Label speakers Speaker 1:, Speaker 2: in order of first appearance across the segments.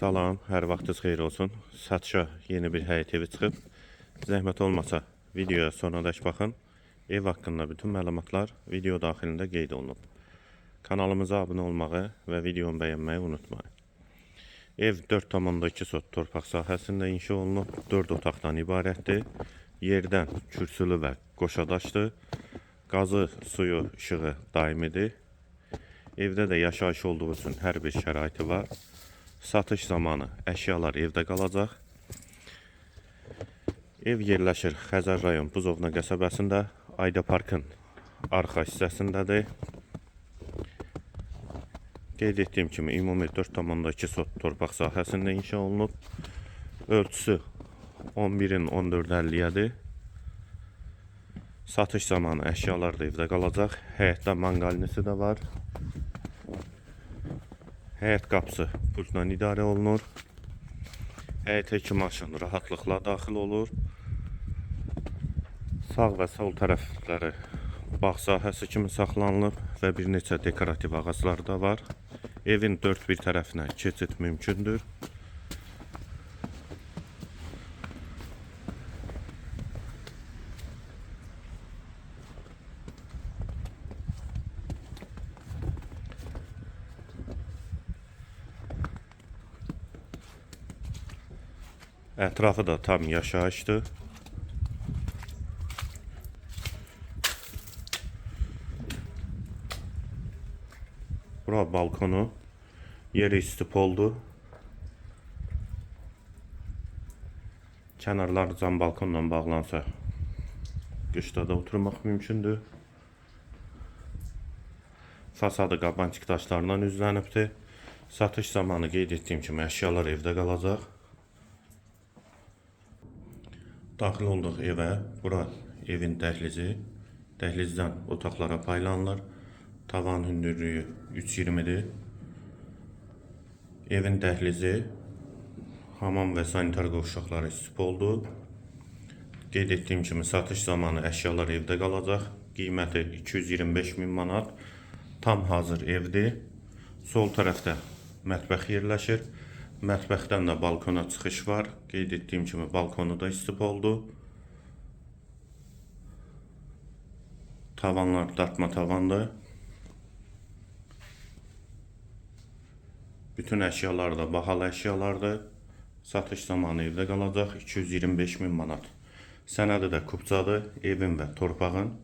Speaker 1: Salam, hər vaxtınız xeyir olsun. Satışa yeni bir həyət evi çıxıb. Zəhmət olmasa videoya sonradək baxın. Ev haqqında bütün məlumatlar video daxilində qeyd olunub. Kanalımıza abunə olmağı və videonu bəyənməyi unutmayın. Ev 4,2 sot torpaq sahəsində inşa olunub. 4 otaqdan ibarətdir. Yerdən kürsülü və qoşadaşdır. Qazı, suyu, işığı daimidir. Evdə də yaşayış olduğu üçün hər bir şəraiti var. Satış zamanı əşyalar evdə qalacaq. Ev yerləşir Xəzər rayon Buzovna qəsəbəsində, Ayda Parkın arxa hissəsindədir. Qeyd etdiyim kimi ümumi 4,2 sot torpaq sahəsində inşa olunub. Ölçüsü 11-in 14.50-yədir. Satış zamanı əşyalar da evdə qalacaq. Həyətdə manqalinisi də var. Həyət qapısı pultla idarə olunur. Həyətə iki maşın rahatlıqla daxil olur. Sağ və sol tərəfləri bağ sahəsi kimi saxlanılıb və bir neçə dekorativ ağaclar da var. Evin dörd bir tərəfinə keçid mümkündür. Ətrafı da tam yaşayışdır. Bura balkonu. Yeri istip oldu. Kənarlar cam balkonla bağlansa qışda da oturmaq mümkündür. Fasadı qabançıq daşlarla üzlənibdir. Satış zamanı qeyd etdiyim kimi əşyalar evdə qalacaq. Daxil olduq evə. Bura evin dəhlizi. Dəhlizdən otaqlara paylanılır. Tavan hündürlüyü 3.20-dir. Evin dəhlizi, hamam və sanitar qovşaqları istif oldu. Qeyd etdiyim kimi satış zamanı əşyalar evdə qalacaq. Qiyməti 225 min manat. Tam hazır evdir. Sol tərəfdə mətbəx yerləşir. Mətbəxdən də balkona çıxış var. Qeyd etdiyim kimi balkonu da istif oldu. Tavanlar dartma tavandır. Bütün əşyalar da bahalı əşyalardır. Satış zamanı evdə qalacaq 225 min manat. Sənədi də kupçadır, evin və torpağın.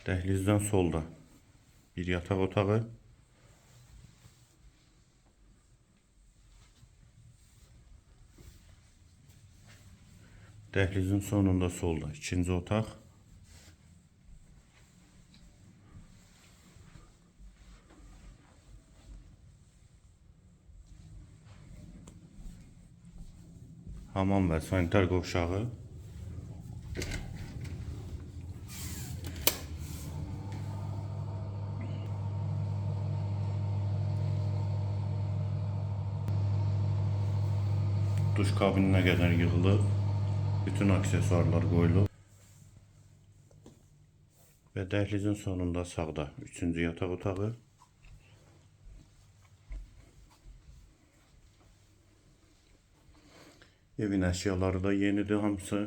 Speaker 1: Dəhlizdən solda bir yataq otağı. Dəhlizin sonunda solda ikinci otaq. Hamam və sanitar qovşağı. Duş kabininə qədər yığılıb. Bütün aksesuarlar qoyulub. Və dəhlizin sonunda sağda üçüncü yataq otağı. Evin əşyaları da yenidir hamısı.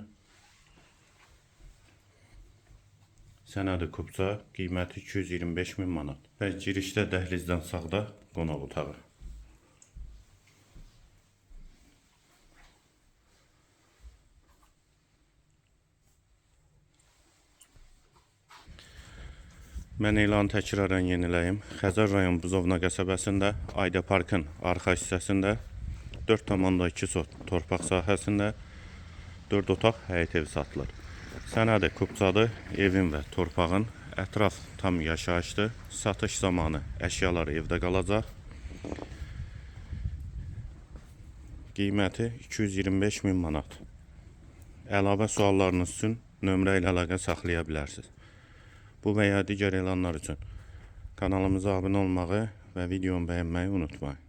Speaker 1: Sənədi kupça, qiyməti 225 min manat. Və girişdə dəhlizdən sağda qonaq otağı. Mən elanı təkrarən yeniləyim. Xəzər rayon Buzovna qəsəbəsində Ayda Parkın arxa hissəsində 4,2 sot torpaq sahəsində 4 otaq həyət evi satılır. Sənədi kupçadır, evin və torpağın ətraf tam yaşayışdır. Satış zamanı əşyalar evdə qalacaq. Qiyməti 225 min manat. Əlavə suallarınız üçün nömrə ilə əlaqə saxlaya bilərsiniz. Bu və ya digər elanlar üçün kanalımıza abunə olmağı və videomu bəyənməyi unutmayın.